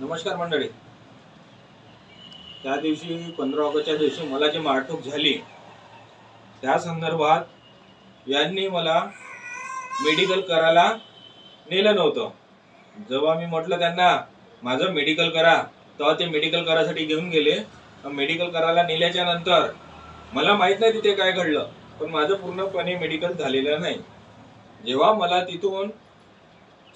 नमस्कार मंडळी. त्या दिवशी पंधरा ऑगस्टच्या दिवशी मला जी मारठूक झाली त्या संदर्भात यांनी मला मेडिकल करायला नेलं नव्हतं. जेव्हा मी म्हटलं त्यांना माझं मेडिकल करा. तेव्हा ते मेडिकल करायसाठी घेऊन गेले. मेडिकल करायला नेल्याच्या नंतर मला माहीत नाही तिथे काय घडलं पण माझं पूर्णपणे मेडिकल झालेलं नाही. जेव्हा मला तिथून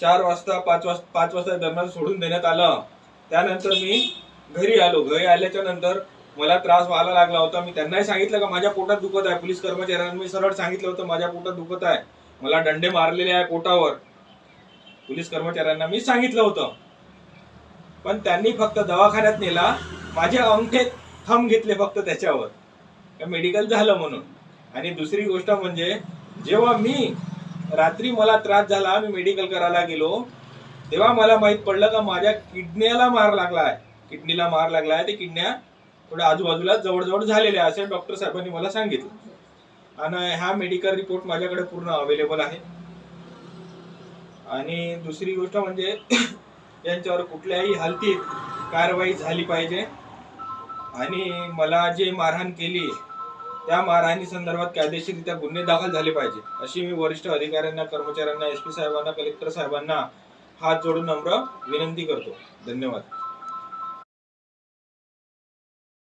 चार वाजता पाच वाजता पाच वाजता दरम्यान सोडून देण्यात आलं त्यानंतर मी घरी आलो. घरी आल्याच्यानंतर मला त्रास व्हायला लागला होता. मी त्यांनाही सांगितलं का माझ्या पोटात दुखत आहे. पोलीस कर्मचाऱ्यांना मी सरळ सांगितलं होतं माझ्या पोटात दुखत आहे. मला दंडे मारलेले आहे पोटावर. पोलीस कर्मचाऱ्यांना मी सांगितलं होतं. पण त्यांनी फक्त दवाखान्यात नेला. माझे अंगठे थंब घेतले फक्त त्याच्यावर. मेडिकल झालं म्हणून. आणि दुसरी गोष्ट म्हणजे जेव्हा मी रात्री मला त्रास झाला मी मेडिकल करायला गेलो तेव्हा मला माहीत पडलं का माझ्या किडनीला मार लागला आहे किडनीला मार लागला आहे ते किडन्या थोड्या आजूबाजूला जवळजवळ झालेल्या आहे असे डॉक्टर साहेबांनी मला सांगितलं. आणि हा मेडिकल रिपोर्ट माझ्याकडे पूर्ण अवेलेबल आहे. आणि दुसरी गोष्ट म्हणजे यांच्यावर कुठल्याही हालतीत कारवाई झाली पाहिजे. आणि मला जे मारहाण केली त्या मारहाणी संदर्भात कायदेशीररित्या गुन्हे दाखल झाले पाहिजे अशी मी वरिष्ठ अधिकाऱ्यांना कर्मचाऱ्यांना एस पी साहेबांना कलेक्टर साहेबांना हात जोडून नम्र विनंती करतो. धन्यवाद.